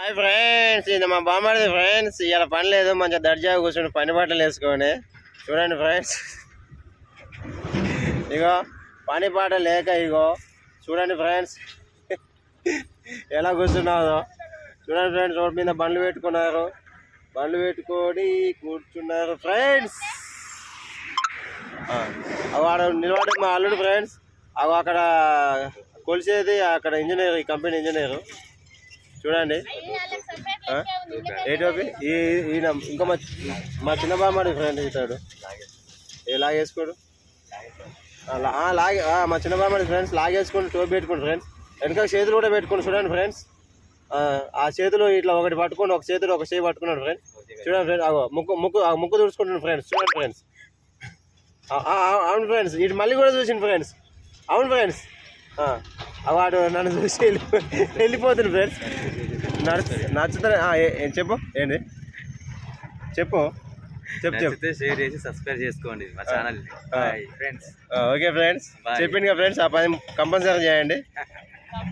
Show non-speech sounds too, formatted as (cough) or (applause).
Hi friends ఇది మా బామ్మడిది friends. ఇలా పని లేదు మంచిగా దర్జాగా కూర్చొని పని బట్టలు వేసుకొని. చూడండి ఫ్రెండ్స్. ఇగో పని పాట లేక ఇగో చూడండి ఫ్రెండ్స్. ఎలా కూర్చున్నారో. చూడండి ఫ్రెండ్స్ రోడ్ మీద బండ్లు పెట్టుకున్నారు. బండ్లు పెట్టుకొని కూర్చున్నారు ఫ్రెండ్స్. వాడు నిలబడి మా అల్లుడు ఫ్రెండ్స్. అవి అక్కడ కొలిసేది అక్కడ ఇంజనీర్ ఈ కంపెనీ ఇంజనీరు. చూడండి. ఏ టోపీ ఈ ఈయన ఇంకా మా మా చిన్న బామ్మడి ఫ్రెండ్ ఇస్తాడు ఏ లాగేసుకోడు. లా- లాగే మా చిన్న బామ్మడి ఫ్రెండ్స్ లాగేసుకోండి టోపీ పెట్టుకోండి ఫ్రెండ్స్ వెనక చేతులు కూడా పెట్టుకోండి చూడండి ఫ్రెండ్స్ ఆ, చేతులు ఇట్లా ఒకటి పట్టుకోండి ఒక చేతులు ఒక చేయి పట్టుకున్నాడు ఫ్రెండ్స్ చూడండి ఫ్రెండ్స్ అగో ముక్కు ముక్కు ఆ ముక్కు తుడుచుకుంటున్నాడు ఫ్రెండ్స్ చూడండి ఫ్రెండ్స్ అవును ఫ్రెండ్స్ ఇటు మళ్ళీ కూడా చూసింది ఫ్రెండ్స్ అవును ఫ్రెండ్స్ వాడు నన్ను చూసి వెళ్ళిపో- వెళ్ళిపోతుంది ఫ్రెండ్స్ నడుచు నచ్చుతా చెప్పు ఏంటి చెప్పు చెప్పు చెప్పు. షేర్ చేసి సబ్స్క్రైబ్ చేసుకోండి మా ఛానల్. Friends okay friends. చెప్పింది కదా ఫ్రెండ్స్ ఆ పని కంపల్సరీ చేయండి. (laughs)